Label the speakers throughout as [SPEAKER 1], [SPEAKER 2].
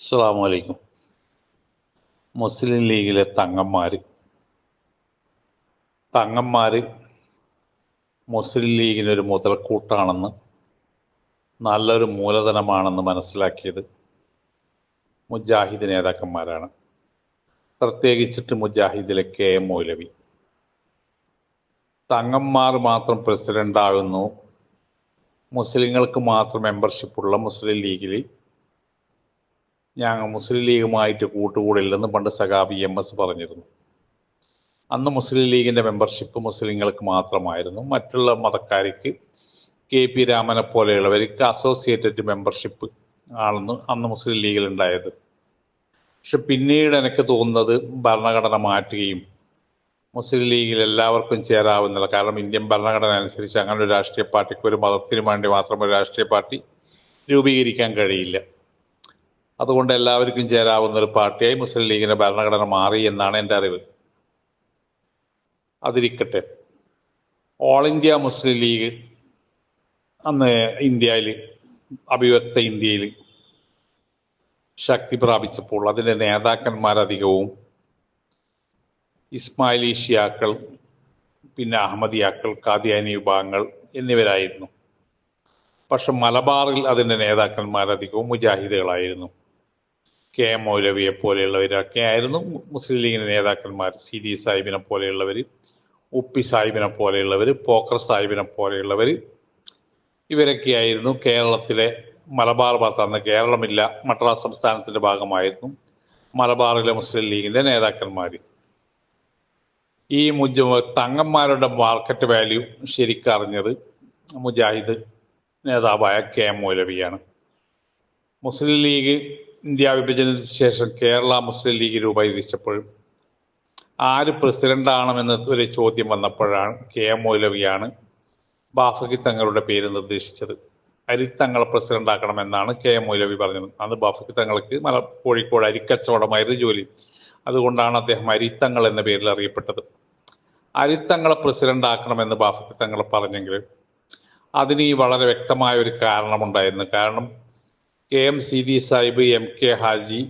[SPEAKER 1] അസ്സലാമു അലൈക്കും മുസ്ലിം ലീഗിലെ തങ്ങന്മാർ തങ്ങന്മാർ മുസ്ലിം ലീഗിനൊരു മുതൽക്കൂട്ടാണെന്ന് നല്ലൊരു മൂലധനമാണെന്ന് മനസ്സിലാക്കിയത് മുജാഹിദ് നേതാക്കന്മാരാണ്. പ്രത്യേകിച്ചിട്ട് മുജാഹിദിലെ കെ എം മൗലവി. തങ്ങന്മാർ മാത്രം പ്രസിഡന്റാകുന്നു മുസ്ലിങ്ങൾക്ക് മാത്രം മെമ്പർഷിപ്പുള്ള മുസ്ലിം ലീഗിൽ ഞങ്ങൾ മുസ്ലിം ലീഗുമായിട്ട് കൂട്ടുകൂടില്ലെന്ന് പണ്ട് സഖാബി എം എസ് പറഞ്ഞിരുന്നു. അന്ന് മുസ്ലിം ലീഗിന്റെ മെമ്പർഷിപ്പ് മുസ്ലിങ്ങൾക്ക് മാത്രമായിരുന്നു. മറ്റുള്ള മതക്കാർക്ക് കെ പി രാമനെ പോലെയുള്ളവർക്ക് അസോസിയേറ്റഡ് മെമ്പർഷിപ്പ് ആണെന്ന് അന്ന് മുസ്ലിം ലീഗിലുണ്ടായത് പക്ഷെ പിന്നീട് എനിക്ക് തോന്നുന്നത് ഭരണഘടന മാറ്റുകയും മുസ്ലിം ലീഗിൽ എല്ലാവർക്കും ചേരാവുന്നില്ല. കാരണം ഇന്ത്യൻ ഭരണഘടന അനുസരിച്ച് അങ്ങനെ ഒരു രാഷ്ട്രീയ പാർട്ടിക്ക് ഒരു മതത്തിന് വേണ്ടി മാത്രം ഒരു രാഷ്ട്രീയ പാർട്ടി രൂപീകരിക്കാൻ കഴിയില്ല. അതുകൊണ്ട് എല്ലാവർക്കും ചേരാവുന്ന ഒരു പാർട്ടിയായി മുസ്ലിം ലീഗിന്റെ ഭരണഘടന മാറി എന്നാണ് എന്റെ അറിവ്. അതിരിക്കട്ടെ. ഓൾ ഇന്ത്യ മുസ്ലിം ലീഗ് അന്ന് ഇന്ത്യയിൽ അഭിവ്യക്ത ഇന്ത്യയിൽ ശക്തി പ്രാപിച്ചപ്പോൾ അതിന്റെ നേതാക്കന്മാരധികവും ഇസ്മായിലി ഷിയാക്കൾ പിന്നെ അഹമ്മദിയാക്കൾ കാദ്യാനി വിഭാഗങ്ങൾ എന്നിവരായിരുന്നു. പക്ഷെ മലബാറിൽ അതിന്റെ നേതാക്കന്മാരധികവും മുജാഹിദുകളായിരുന്നു. കെ എം മൗലവിയെ പോലെയുള്ളവരൊക്കെ ആയിരുന്നു. മുസ്ലിം ലീഗിന്റെ നേതാക്കന്മാർ സി ഡി സാഹിബിനെ പോലെയുള്ളവർ ഉപ്പി സാഹിബിനെ പോലെയുള്ളവർ പോക്കർ സാഹിബിനെ പോലെയുള്ളവർ ഇവരൊക്കെയായിരുന്നു കേരളത്തിലെ മലബാർ ഭാഗത്ത്. അന്ന് കേരളമില്ല മദ്രാസ് സംസ്ഥാനത്തിന്റെ ഭാഗമായിരുന്നു മലബാറിലെ മുസ്ലിം ലീഗിന്റെ നേതാക്കന്മാർ ഈ മുജ തങ്ങന്മാരുടെ മാർക്കറ്റ് വാല്യൂ ശരിക്കറിഞ്ഞത് മുജാഹിദ് നേതാവായ കെ എം മൗലവിയാണ്. മുസ്ലിം ലീഗ് ഇന്ത്യ വിഭജനത്തിന് ശേഷം കേരള മുസ്ലിം ലീഗ് രൂപീകരിച്ചപ്പോൾ ആര് പ്രസിഡന്റ് ആണെന്ന് ഒരു ചോദ്യം വന്നപ്പോഴാണ് കെ എം മൗലവിയാണ് ബാഫഖി തങ്ങളുടെ പേര് നിർദ്ദേശിച്ചത്. അരിത്തങ്ങളെ പ്രസിഡന്റ് ആക്കണമെന്നാണ് കെ എം മൗലവി പറഞ്ഞത്. അന്ന് ബാഫഖി തങ്ങൾക്ക് മല കോഴിക്കോട് അരിക്കച്ചവടമായിരുന്നു ജോലി. അതുകൊണ്ടാണ് അദ്ദേഹം അരിത്തങ്ങൾ എന്ന പേരിൽ അറിയപ്പെട്ടത്. അരിത്തങ്ങളെ പ്രസിഡന്റ് ആക്കണമെന്ന് ബാഫഖി തങ്ങൾ പറഞ്ഞെങ്കിൽ അതിന് വളരെ വ്യക്തമായ ഒരു കാരണമുണ്ടായിരുന്നു. കാരണം K M Seethi Sahib M K Haji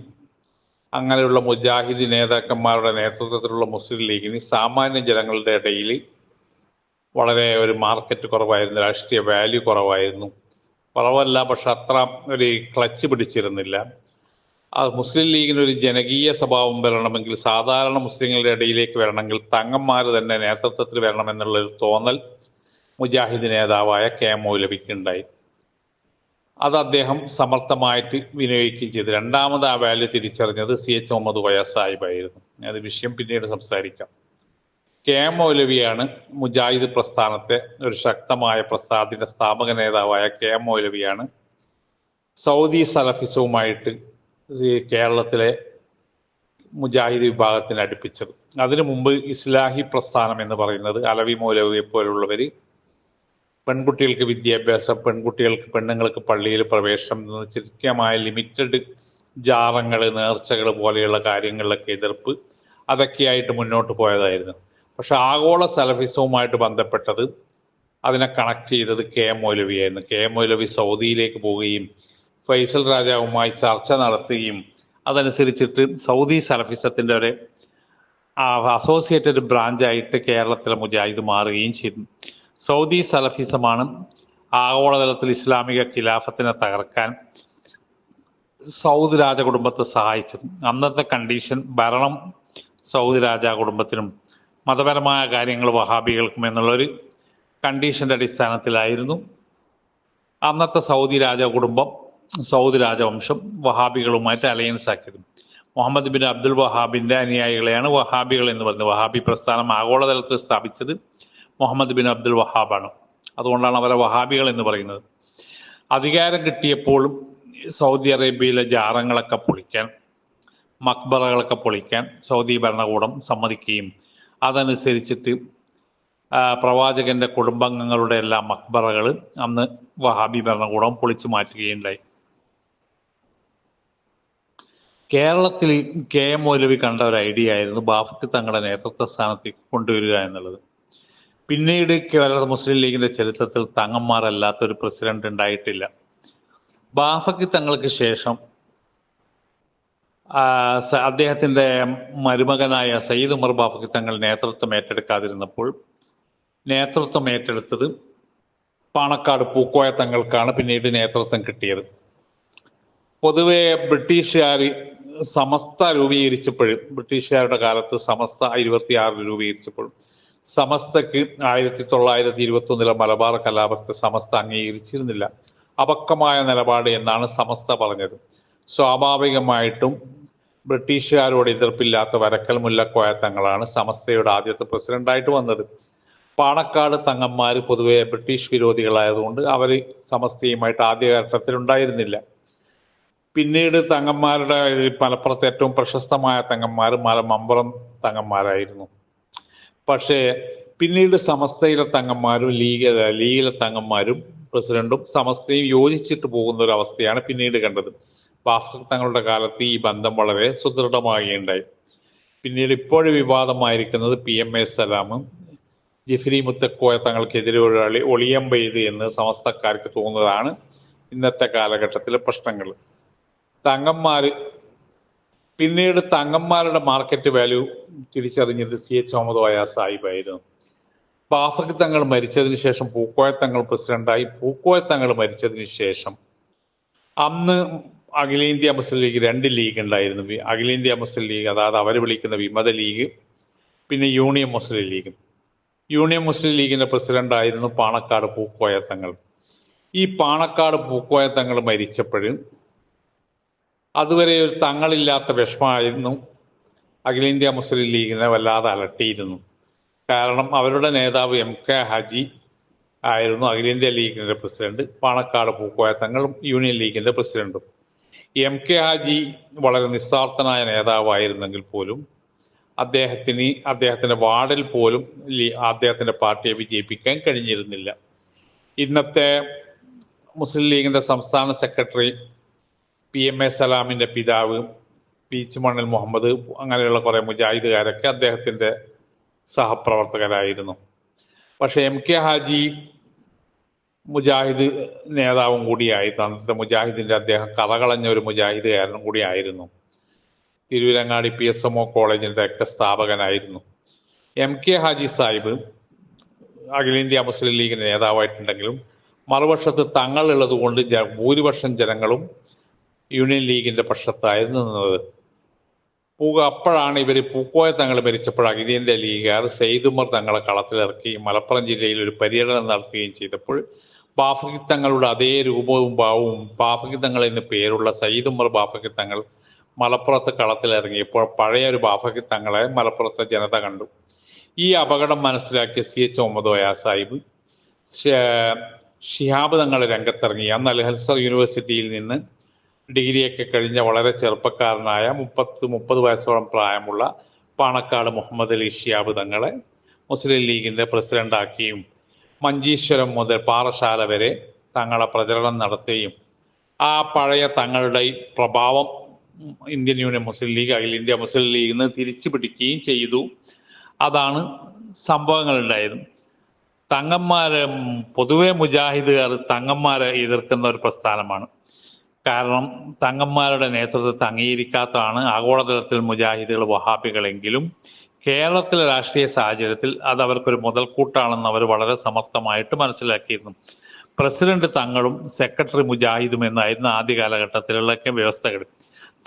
[SPEAKER 1] അങ്ങനെയുള്ള മുജാഹിദ് നേതാക്കന്മാരുടെ നേതൃത്വത്തിലുള്ള മുസ്ലിം ലീഗിന് സാമാന്യ ജനങ്ങളുടെ ഇടയിൽ വളരെ ഒരു മാർക്കറ്റ് കുറവായിരുന്നു രാഷ്ട്രീയ വാല്യൂ കുറവായിരുന്നു. കുറവല്ല പക്ഷെ അത്ര ഒരു ക്ലച്ച് പിടിച്ചിരുന്നില്ല. ആ മുസ്ലിം ലീഗിന് ഒരു ജനകീയ സ്വഭാവം വരണമെങ്കിൽ സാധാരണ മുസ്ലിങ്ങളുടെ ഇടയിലേക്ക് വരണമെങ്കിൽ തങ്ങന്മാർ തന്നെ നേതൃത്വത്തിൽ വരണമെന്നുള്ളൊരു തോന്നൽ മുജാഹിദ് നേതാവായ കെ എം മൗലവിക്കുണ്ടായി അത് അദ്ദേഹം സമർത്ഥമായിട്ട് വിനിയോഗിക്കുകയും ചെയ്തു. രണ്ടാമത് ആ വാല്യൂ തിരിച്ചറിഞ്ഞത് സി എച്ച് മുഹമ്മദ് വയ സാഹിബായിരുന്നു അത് വിഷയം പിന്നീട് സംസാരിക്കാം. കെ എം മൗലവിയാണ് മുജാഹിദ് പ്രസ്ഥാനത്തെ ഒരു ശക്തമായ പ്രസ്ഥാനത്തിന്റെ സ്ഥാപക നേതാവായ കെ എം മൗലവിയാണ് സൗദി സലഫിസവുമായിട്ട് കേരളത്തിലെ മുജാഹിദ് വിഭാഗത്തിന് അടുപ്പിച്ചത്. അതിനു മുമ്പ് ഇസ്ലാഹി പ്രസ്ഥാനം എന്ന് പറയുന്നത് അലവി മൗലവിയെ പോലുള്ളവർ പെൺകുട്ടികൾക്ക് വിദ്യാഭ്യാസം പെൺകുട്ടികൾക്ക് പെണ്ണുങ്ങൾക്ക് പള്ളിയിൽ പ്രവേശനം കൃത്യമായ ലിമിറ്റഡ് ജാറങ്ങൾ നേർച്ചകൾ പോലെയുള്ള കാര്യങ്ങളിലൊക്കെ എതിർപ്പ് അതൊക്കെയായിട്ട് മുന്നോട്ട് പോയതായിരുന്നു. പക്ഷെ ആഗോള സലഫിസവുമായിട്ട് ബന്ധപ്പെട്ടത് അതിനെ കണക്ട് ചെയ്തത് കെ എം മൗലവിയായിരുന്നു. കെ എം മൗലവി സൗദിയിലേക്ക് പോവുകയും ഫൈസൽ രാജാവുമായി ചർച്ച നടത്തുകയും അതനുസരിച്ചിട്ട് സൗദി സലഫിസത്തിന്റെ ഒരു അസോസിയേറ്റഡ് ബ്രാഞ്ചായിട്ട് കേരളത്തിലെ മുജാഹിദ് മാറുകയും ചെയ്തു. സൗദി സലഫിസമാണ് ആഗോളതലത്തിൽ ഇസ്ലാമിക ഖിലാഫത്തിനെ തകർക്കാൻ സൗദി രാജകുടുംബത്തെ സഹായിച്ചത്. അന്നത്തെ കണ്ടീഷൻ ഭരണം സൗദി രാജാ കുടുംബത്തിനും മതപരമായ കാര്യങ്ങൾ വഹാബികൾക്കും എന്നുള്ളൊരു കണ്ടീഷന്റെ അടിസ്ഥാനത്തിലായിരുന്നു. അന്നത്തെ സൗദി രാജ കുടുംബം സൗദി രാജവംശം വഹാബികളുമായിട്ട് അലയൻസ് ആക്കിയത്. മുഹമ്മദ് ബിൻ അബ്ദുൽ വഹാബിന്റെ അനുയായികളെയാണ് വഹാബികൾ എന്ന് പറഞ്ഞത്. വഹാബി പ്രസ്ഥാനം ആഗോളതലത്തിൽ സ്ഥാപിച്ചത് മുഹമ്മദ് ബിൻ അബ്ദുൽ വഹാബാണ്. അതുകൊണ്ടാണ് അവരെ വഹാബികൾ എന്ന് പറയുന്നത്. അധികാരം കിട്ടിയപ്പോഴും സൗദി അറേബ്യയിലെ ജാറങ്ങളൊക്കെ പൊളിക്കാൻ മക്ബറകളൊക്കെ പൊളിക്കാൻ സൗദി ഭരണകൂടം സമ്മതിക്കുകയും അതനുസരിച്ചിട്ട് പ്രവാചകന്റെ കുടുംബാംഗങ്ങളുടെ എല്ലാ മക്ബറകൾ അന്ന് വഹാബി ഭരണകൂടം പൊളിച്ചു മാറ്റുകയുണ്ടായി. കേരളത്തിൽ കെ എം മൗലവി കണ്ട ഒരു ഐഡിയ ആയിരുന്നു ബാഫക്ക് തങ്ങളുടെ നേതൃത്വ സ്ഥാനത്തേക്ക് കൊണ്ടുവരിക എന്നുള്ളത്. പിന്നീട് കേരള മുസ്ലിം ലീഗിന്റെ ചരിത്രത്തിൽ തങ്ങന്മാരല്ലാത്ത ഒരു പ്രസിഡന്റ് ഉണ്ടായിട്ടില്ല. ബാഫക്ക് തങ്ങൾക്ക് ശേഷം അദ്ദേഹത്തിന്റെ മരുമകനായ സയ്യിദ് ഉമർ ബാഫക്കി തങ്ങൾ നേതൃത്വം ഏറ്റെടുക്കാതിരുന്നപ്പോൾ നേതൃത്വം ഏറ്റെടുത്തത് പാണക്കാട് പൂക്കോയ തങ്ങൾക്കാണ് പിന്നീട് നേതൃത്വം കിട്ടിയത്. പൊതുവെ ബ്രിട്ടീഷുകാർ സമസ്ത രൂപീകരിച്ചപ്പോഴും ബ്രിട്ടീഷുകാരുടെ കാലത്ത് സമസ്ത ഇരുപത്തിയാറിൽ രൂപീകരിച്ചപ്പോഴും സമസ്തക്ക് ആയിരത്തി തൊള്ളായിരത്തി ഇരുപത്തി ഒന്നിലെ മലബാർ കലാപത്തെ സമസ്ത അംഗീകരിച്ചിരുന്നില്ല. അപക്കമായ നിലപാട് എന്നാണ് സമസ്ത പറഞ്ഞത്. സ്വാഭാവികമായിട്ടും ബ്രിട്ടീഷുകാരോട് എതിർപ്പില്ലാത്ത വരക്കൽ മുല്ലക്കോയ തങ്ങളാണ് സമസ്തയുടെ ആദ്യത്തെ പ്രസിഡന്റായിട്ട് വന്നത്. പാണക്കാട് തങ്ങന്മാർ പൊതുവെ ബ്രിട്ടീഷ് വിരോധികളായതുകൊണ്ട് അവർ സമസ്തയുമായിട്ട് ആദ്യഘട്ടത്തിൽ ഉണ്ടായിരുന്നില്ല പിന്നീട് തങ്ങന്മാരുടെ മലപ്പുറത്ത് ഏറ്റവും പ്രശസ്തമായ തങ്ങന്മാർ മല തങ്ങന്മാരായിരുന്നു. പക്ഷേ പിന്നീട് സമസ്തയിലെ തങ്ങന്മാരും ലീഗ് ലീഗിലെ തങ്ങന്മാരും പ്രസിഡന്റും സമസ്തയും യോജിച്ചിട്ട് പോകുന്ന ഒരു അവസ്ഥയാണ് പിന്നീട് കണ്ടത്. ബാഫർ തങ്ങളുടെ കാലത്ത് ഈ ബന്ധം വളരെ സുദൃഢമാകുകയുണ്ടായി പിന്നീട് ഇപ്പോഴും വിവാദമായിരിക്കുന്നത് പി എം എ സലാമും ജിഫ്രി മുത്തക്കോയ തങ്ങൾക്കെതിരെ ഒരാളി ഒളിയമ്പെയ്ത് എന്ന് സമസ്തക്കാർക്ക് തോന്നുന്നതാണ് ഇന്നത്തെ കാലഘട്ടത്തിലെ പ്രശ്നങ്ങൾ. തങ്ങന്മാര് പിന്നീട് തങ്ങന്മാരുടെ മാർക്കറ്റ് വാല്യൂ തിരിച്ചറിഞ്ഞത് സി എച്ച് മുഹമ്മദ് സാഹിബായിരുന്നു. ബാഫക് തങ്ങൾ മരിച്ചതിന് ശേഷം പൂക്കോയ തങ്ങൾ പ്രസിഡന്റായി പൂക്കോയ തങ്ങൾ മരിച്ചതിന് ശേഷം അന്ന് അഖിലേന്ത്യാ മുസ്ലിം ലീഗ് രണ്ട് ലീഗ് ഉണ്ടായിരുന്നു. അഖിലേന്ത്യാ മുസ്ലിം ലീഗ് അതായത് അവർ വിളിക്കുന്ന വിമത ലീഗ് പിന്നെ Union Muslim League. Union Muslim ലീഗിന്റെ പ്രസിഡന്റ് ആയിരുന്നു പാണക്കാട് പൂക്കോയ തങ്ങൾ. ഈ പാണക്കാട് പൂക്കോയ തങ്ങൾ മരിച്ചപ്പോഴും അതുവരെ ഒരു തങ്ങളില്ലാത്ത വിഷമമായിരുന്നു. അഖിലേന്ത്യാ മുസ്ലിം ലീഗിനെ വല്ലാതെ അലട്ടിയിരുന്നു. കാരണം അവരുടെ നേതാവ് എം കെ ഹജി ആയിരുന്നു അഖിലേന്ത്യാ ലീഗിന്റെ പ്രസിഡന്റ്. പാണക്കാട് പൂക്കോയ തങ്ങളും യൂണിയൻ ലീഗിന്റെ പ്രസിഡന്റും. എം കെ ഹാജി വളരെ നിസ്വാർത്ഥനായ നേതാവായിരുന്നെങ്കിൽ പോലും അദ്ദേഹത്തിന് അദ്ദേഹത്തിന്റെ വാർഡിൽ പോലും അദ്ദേഹത്തിന്റെ പാർട്ടിയെ വിജയിപ്പിക്കാൻ കഴിഞ്ഞിരുന്നില്ല. ഇന്നത്തെ മുസ്ലിം ലീഗിന്റെ സംസ്ഥാന സെക്രട്ടറി പി എം എ സലാമിന്റെ പിതാവ് പീച്ച് മണ്ണിൽ മുഹമ്മദ് അങ്ങനെയുള്ള കുറേ മുജാഹിദുകാരൊക്കെ അദ്ദേഹത്തിന്റെ സഹപ്രവർത്തകരായിരുന്നു. പക്ഷേ എം കെ ഹാജി മുജാഹിദ് നേതാവും കൂടിയായിരുന്നു അന്നത്തെ മുജാഹിദിന്റെ അദ്ദേഹം കഥകളഞ്ഞ ഒരു മുജാഹിദുകാരനും കൂടിയായിരുന്നു. Tirurangadi P S M O കോളേജിന്റെ ഒക്കെ സ്ഥാപകനായിരുന്നു. എം കെ ഹാജി സാഹിബ് അഖിലേന്ത്യാ മുസ്ലിം ലീഗിന്റെ നേതാവായിട്ടുണ്ടെങ്കിലും മറുപക്ഷത്ത് തങ്ങളുള്ളത് കൊണ്ട് ഭൂരിപക്ഷം ജനങ്ങളും യൂണിയൻ ലീഗിന്റെ പക്ഷത്തായിരുന്നു നിന്നത്. പൂക അപ്പോഴാണ് ഇവർ പൂക്കോയ തങ്ങൾ മരിച്ചപ്പോൾ അഖിലേന്ത്യാ ലീഗുകാർ സെയ്തുമർ തങ്ങളെ കളത്തിലിറക്കുകയും മലപ്പുറം ജില്ലയിൽ ഒരു പര്യടനം നടത്തുകയും ചെയ്തപ്പോൾ ബാഫക്കി തങ്ങളുടെ അതേ രൂപവും ഭാവവും ബാഫക്കി തങ്ങൾ എന്ന് പേരുള്ള സയ്യിദുമർ ബാഫക്കി തങ്ങൾ മലപ്പുറത്ത് കളത്തിലിറങ്ങിയപ്പോൾ പഴയ ഒരു ബാഫക്കി തങ്ങളെ മലപ്പുറത്തെ ജനത കണ്ടു. ഈ അപകടം മനസ്സിലാക്കിയ സി എച്ച് മുഹമ്മദ് സാഹിബ് ഷിഹാബ് തങ്ങൾ രംഗത്തിറങ്ങി. അന്ന് അൽഹൽസർ യൂണിവേഴ്സിറ്റിയിൽ നിന്ന് ഡിഗ്രിയൊക്കെ കഴിഞ്ഞ വളരെ ചെറുപ്പക്കാരനായ മുപ്പത്ത് മുപ്പത് വയസ്സോളം പ്രായമുള്ള പാണക്കാട് മുഹമ്മദ് അലി ഷിയാബ് തങ്ങളെ മുസ്ലിം ലീഗിന്റെ പ്രസിഡന്റാക്കിയും മഞ്ചീശ്വരം മുതൽ പാറശാല വരെ തങ്ങളെ പ്രചരണം നടത്തുകയും ആ പഴയ തങ്ങളുടെ പ്രഭാവം ഇന്ത്യൻ യൂണിയൻ മുസ്ലിം ലീഗ് അഖിലേന്ത്യാ മുസ്ലിം ലീഗിൽ നിന്ന് തിരിച്ചു പിടിക്കുകയും ചെയ്തു. അതാണ് സംഭവങ്ങൾ ഉണ്ടായത്. തങ്ങന്മാരെ പൊതുവെ മുജാഹിദുകാർ തങ്ങന്മാരെ എതിർക്കുന്ന ഒരു പ്രസ്ഥാനമാണ്. കാരണം തങ്ങന്മാരുടെ നേതൃത്വത്തെ അംഗീകരിക്കാത്തതാണ് ആഗോളതലത്തിൽ മുജാഹിദുകൾ വഹാബികളെങ്കിലും കേരളത്തിലെ രാഷ്ട്രീയ സാഹചര്യത്തിൽ അത് അവർക്കൊരു മുതൽക്കൂട്ടാണെന്ന് അവർ വളരെ സമർത്ഥമായിട്ട് മനസ്സിലാക്കിയിരുന്നു. പ്രസിഡന്റ് തങ്ങളും സെക്രട്ടറി മുജാഹിദും എന്നായിരുന്നു ആദ്യ കാലഘട്ടത്തിലുള്ളൊക്കെ വ്യവസ്ഥകൾ.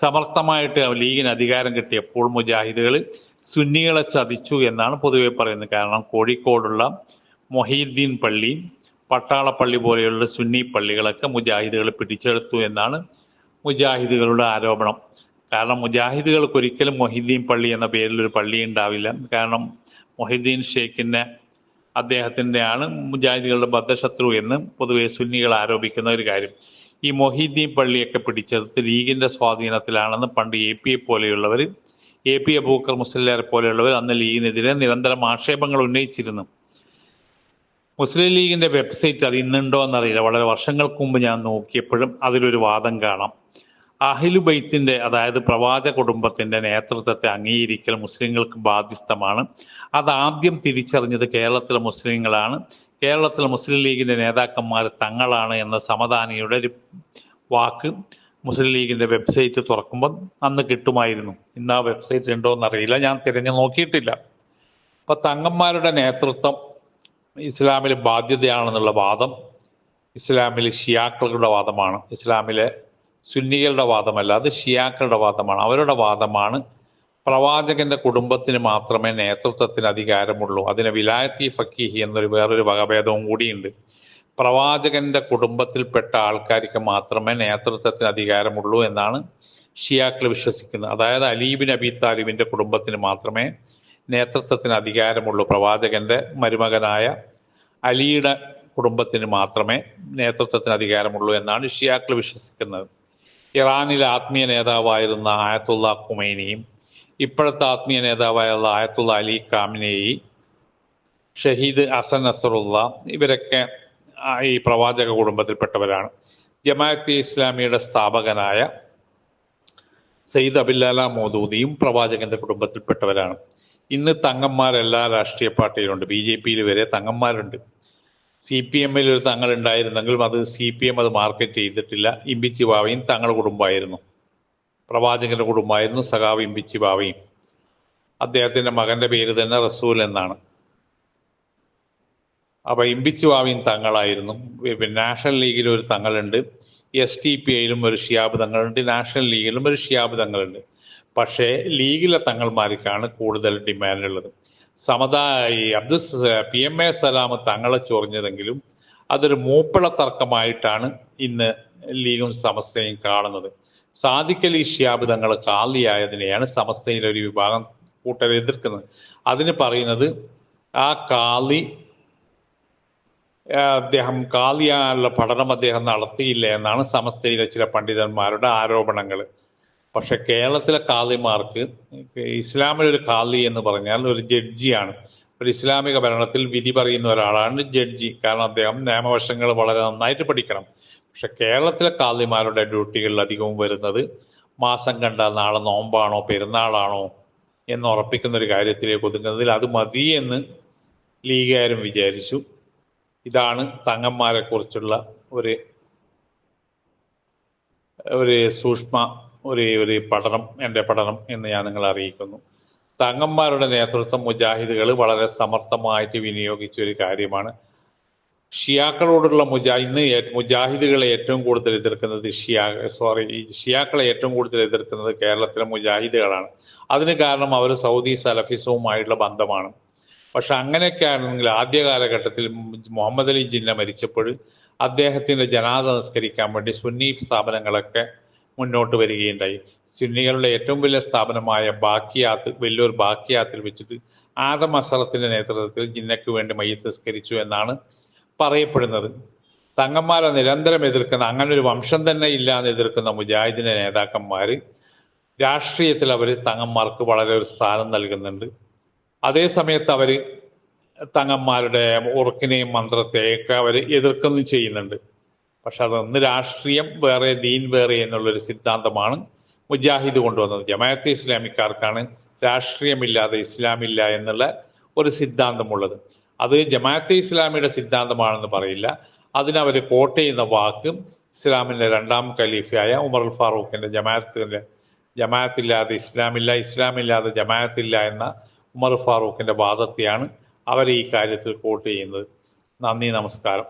[SPEAKER 1] സമർത്ഥമായിട്ട് ലീഗിന് അധികാരം കിട്ടിയപ്പോൾ മുജാഹിദുകൾ സുന്നികളെ ചതിച്ചു എന്നാണ് പൊതുവെ പറയുന്നത്. കാരണം കോഴിക്കോടുള്ള മൊഹീദ്ദീൻ പള്ളി പട്ടാളപ്പള്ളി പോലെയുള്ള സുന്നി പള്ളികളൊക്കെ മുജാഹിദുകൾ പിടിച്ചെടുത്തു എന്നാണ് മുജാഹിദുകളുടെ ആരോപണം. കാരണം മുജാഹിദുകൾക്ക് ഒരിക്കലും മൊഹിദ്ദീൻ പള്ളി എന്ന പേരിൽ ഒരു പള്ളി ഉണ്ടാവില്ല. കാരണം മൊഹിദ്ദീൻ ഷേഖിന്റെ അദ്ദേഹത്തിന്റെയാണ് മുജാഹിദുകളുടെ ബദ്ധശത്രു എന്ന് പൊതുവെ സുന്നികൾ ആരോപിക്കുന്ന ഒരു കാര്യം. ഈ മൊഹിദ്ദീൻ പള്ളിയൊക്കെ പിടിച്ചെടുത്ത് ലീഗിന്റെ സ്വാധീനത്തിലാണെന്ന് പണ്ട് എ പി എ പോലെയുള്ളവർ എ പി അബൂക്കർ മുസ്ലിയാർ പോലെയുള്ളവർ അന്ന് ലീഗിനെതിരെ നിരന്തരം ആക്ഷേപങ്ങൾ ഉന്നയിച്ചിരുന്നു. മുസ്ലിം ലീഗിന്റെ വെബ്സൈറ്റ് അത് ഇന്നുണ്ടോ എന്നറിയില്ല. വളരെ വർഷങ്ങൾക്ക് മുമ്പ് ഞാൻ നോക്കിയപ്പോഴും അതിലൊരു വാദം കാണാം. അഹിലു ബൈത്തിന്റെ അതായത് പ്രവാചക കുടുംബത്തിന്റെ നേതൃത്വത്തെ അംഗീകരിക്കൽ മുസ്ലിങ്ങൾക്ക് ബാധ്യസ്ഥമാണ്. അത് ആദ്യം തിരിച്ചറിഞ്ഞത് കേരളത്തിലെ മുസ്ലിങ്ങളാണ്. കേരളത്തിലെ മുസ്ലിം ലീഗിന്റെ നേതാക്കന്മാർ തങ്ങളാണ് എന്ന സമദാനിയുടെ ഒരു വാക്ക് മുസ്ലിം ലീഗിന്റെ വെബ്സൈറ്റ് തുറക്കുമ്പോൾ അന്ന് കിട്ടുമായിരുന്നു. ഇന്ന് ആ വെബ്സൈറ്റ് ഉണ്ടോ എന്നറിയില്ല. ഞാൻ തിരഞ്ഞു നോക്കിയിട്ടില്ല. അപ്പൊ തങ്ങന്മാരുടെ നേതൃത്വം ഇസ്ലാമിൽ ബാധ്യതയാണെന്നുള്ള വാദം ഇസ്ലാമിൽ ഷിയാക്കളുടെ വാദമാണ് ഇസ്ലാമിലെ സുന്നികളുടെ വാദമല്ല അത് ഷിയാക്കളുടെ വാദമാണ് അവരുടെ വാദമാണ്. പ്രവാചകന്റെ കുടുംബത്തിന് മാത്രമേ നേതൃത്വത്തിന് അധികാരമുള്ളൂ. അതിന് വിലായത്തി ഫക്കീഹി എന്നൊരു വേറൊരു വകഭേദവും കൂടിയുണ്ട്. പ്രവാചകന്റെ കുടുംബത്തിൽപ്പെട്ട ആൾക്കാർക്ക് മാത്രമേ നേതൃത്വത്തിന് അധികാരമുള്ളൂ എന്നാണ് ഷിയാക്കൾ വിശ്വസിക്കുന്നത്. അതായത് അലീബിൻ അബി താലിബിന്റെ കുടുംബത്തിന് മാത്രമേ നേതൃത്വത്തിന് അധികാരമുള്ള. പ്രവാചകന്റെ മരുമകനായ അലിയുടെ കുടുംബത്തിന് മാത്രമേ നേതൃത്വത്തിന് അധികാരമുള്ളൂ എന്നാണ് ഷിയാക്കൾ വിശ്വസിക്കുന്നത്. ഇറാനിലെ ആത്മീയ നേതാവായിരുന്ന ആയത്തുള്ള ഖുമൈനിയും ഇപ്പോഴത്തെ ആത്മീയ നേതാവായുള്ള ആയത്തുള്ള അലി കാമിനേയി ഷഹീദ് അസൻ നസറുള്ള ഇവരൊക്കെ ഈ പ്രവാചക കുടുംബത്തിൽപ്പെട്ടവരാണ്. ജമാഅത്തി ഇസ്ലാമിയുടെ സ്ഥാപകനായ സയ്യിദ് അബില്ലാല മോദൂദിയും പ്രവാചകന്റെ കുടുംബത്തിൽപ്പെട്ടവരാണ്. ഇന്ന് തങ്ങന്മാരെല്ലാ രാഷ്ട്രീയ പാർട്ടിയിലുണ്ട്. ബി ജെ പിയിൽ വരെ തങ്ങന്മാരുണ്ട്. സി പി എമ്മിൽ ഒരു തങ്ങൾ ഉണ്ടായിരുന്നെങ്കിലും അത് സി പി എം അത് മാർക്കറ്റ് ചെയ്തിട്ടില്ല. ഇമ്പിച്ചി ബാവയും തങ്ങളുടെ കുടുംബമായിരുന്നു. പ്രവാചകന്റെ കുടുംബമായിരുന്നു സഖാവ് ഇമ്പിച്ചി ബാവയും. അദ്ദേഹത്തിന്റെ മകന്റെ പേര് തന്നെ റസൂൽ എന്നാണ്. അപ്പൊ ഇമ്പിച്ചി ബാവയും തങ്ങളായിരുന്നു. പിന്നെ നാഷണൽ ലീഗിൽ ഒരു തങ്ങളുണ്ട്. എസ് ടി പി ഐയിലും ഒരു ഷിയാബ് തങ്ങളുണ്ട്. നാഷണൽ ലീഗിലും ഒരു ഷിയാബ് തങ്ങളുണ്ട്. പക്ഷേ ലീഗിലെ തങ്ങൾമാർക്കാണ് കൂടുതൽ ഡിമാൻഡ് ഉള്ളത് ഈ Abdus P M A Salam തങ്ങളെ ചൊറിഞ്ഞതെങ്കിലും അതൊരു മൂപ്പിള തർക്കമായിട്ടാണ് ഇന്ന് ലീഗും സമസ്തയും കാണുന്നത്. സാദിഖലി ഷിയാബ് തങ്ങൾ കാളിയായതിനെയാണ് സമസ്തയിലെ ഒരു വിഭാഗം കൂട്ടർ എതിർക്കുന്നത്. അതിന് പറയുന്നത് ആ കാളി അദ്ദേഹം കാളിയാനുള്ള പഠനം അദ്ദേഹം നടത്തിയില്ല എന്നാണ് സമസ്തയിലെ ചില പണ്ഡിതന്മാരുടെ ആരോപണങ്ങൾ പക്ഷെ കേരളത്തിലെ കാളിമാർക്ക് ഇസ്ലാമിൽ ഒരു കാളി എന്ന് പറഞ്ഞാൽ ഒരു ജഡ്ജിയാണ്. ഒരു ഇസ്ലാമിക ഭരണത്തിൽ വിധി പറയുന്ന ഒരാളാണ് ജഡ്ജി. കാരണം അദ്ദേഹം നിയമവശങ്ങൾ വളരെ നന്നായിട്ട് പഠിക്കണം. പക്ഷെ കേരളത്തിലെ കാളിമാരുടെ ഡ്യൂട്ടികളിൽ അധികവും വരുന്നത് മാസം കണ്ടാൽ നാളെ നോമ്പാണോ പെരുന്നാളാണോ എന്ന് ഉറപ്പിക്കുന്ന ഒരു കാര്യത്തിലേക്ക് ഒതുങ്ങുന്നതിൽ അത് മതി എന്ന് ലീഗുകാരും വിചാരിച്ചു. ഇതാണ് തങ്ങന്മാരെ കുറിച്ചുള്ള ഒരു ഒരു സൂക്ഷ്മ ഒരു ഒരു പഠനം എന്റെ പഠനം എന്ന് ഞാൻ നിങ്ങളെ അറിയിക്കുന്നു. തങ്ങന്മാരുടെ നേതൃത്വം മുജാഹിദുകൾ വളരെ സമർത്ഥമായിട്ട് വിനിയോഗിച്ച ഒരു കാര്യമാണ്. ഷിയാക്കളോടുള്ള മുജാ ഇന്ന് മുജാഹിദുകളെ ഏറ്റവും കൂടുതൽ എതിർക്കുന്നത് ഷിയാ സോറി ഷിയാക്കളെ ഏറ്റവും കൂടുതൽ എതിർക്കുന്നത് കേരളത്തിലെ മുജാഹിദുകളാണ്. അതിന് കാരണം അവർ സൗദി സലഫിസവുമായിട്ടുള്ള ബന്ധമാണ്. പക്ഷെ അങ്ങനെയൊക്കെ ആണെങ്കിൽ ആദ്യ കാലഘട്ടത്തിൽ മുഹമ്മദ് അലി ജിന്ന മരിച്ചപ്പോൾ അദ്ദേഹത്തിന്റെ ജനാദ നിസ്കരിക്കാൻ വേണ്ടി സുന്നി സ്ഥാപനങ്ങളൊക്കെ മുന്നോട്ട് വരികയുണ്ടായി. സുന്നികളുടെ ഏറ്റവും വലിയ സ്ഥാപനമായ ബാക്കിയാത്ത് വലിയൊരു ബാക്കിയാത്തിൽ വെച്ചിട്ട് ആദം അസറത്തിന്റെ നേതൃത്വത്തിൽ ജിന്നയ്ക്ക് വേണ്ടി മയ്യത്ത് സംസ്കരിച്ചു എന്നാണ് പറയപ്പെടുന്നത്. തങ്ങന്മാരെ നിരന്തരം എതിർക്കുന്ന അങ്ങനെ ഒരു വംശം തന്നെ ഇല്ല എന്ന് എതിർക്കുന്ന മുജാഹിദിന്റെ നേതാക്കന്മാർ രാഷ്ട്രീയത്തിൽ അവർ തങ്ങന്മാർക്ക് വളരെ ഒരു സ്ഥാനം നൽകുന്നുണ്ട്. അതേ സമയത്ത് അവർ തങ്ങന്മാരുടെ ഉറക്കിനെയും മന്ത്രത്തെയൊക്കെ അവർ എതിർക്കുന്നു ചെയ്യുന്നുണ്ട്. പക്ഷെ അതൊന്ന് രാഷ്ട്രീയം വേറെ ദീൻ വേറെ എന്നുള്ളൊരു സിദ്ധാന്തമാണ് മുജാഹിദ് കൊണ്ടുവന്നത്. ജമാഅത്തെ ഇസ്ലാമിക്കാർക്കാണ് രാഷ്ട്രീയമില്ലാതെ ഇസ്ലാമില്ല എന്നുള്ള ഒരു സിദ്ധാന്തമുള്ളത്. അത് ജമാഅത്തെ ഇസ്ലാമിയുടെ സിദ്ധാന്തമാണെന്ന് പറയില്ല. അതിനവർ കോട്ട് ചെയ്യുന്ന വാക്ക് ഇസ്ലാമിന്റെ രണ്ടാം ഖലീഫയായ ഉമർ അൽ ഫാറൂഖിന്റെ ജമാഅത്തിന്റെ ജമാഅത്തില്ലാതെ ഇസ്ലാമില്ല ഇസ്ലാമില്ലാതെ ജമാഅത്തില്ല എന്ന ഉമർ ഫാറൂഖിന്റെ വാദത്തെയാണ് അവർ ഈ കാര്യത്തിൽ കോട്ട് ചെയ്യുന്നത്. നന്ദി നമസ്കാരം.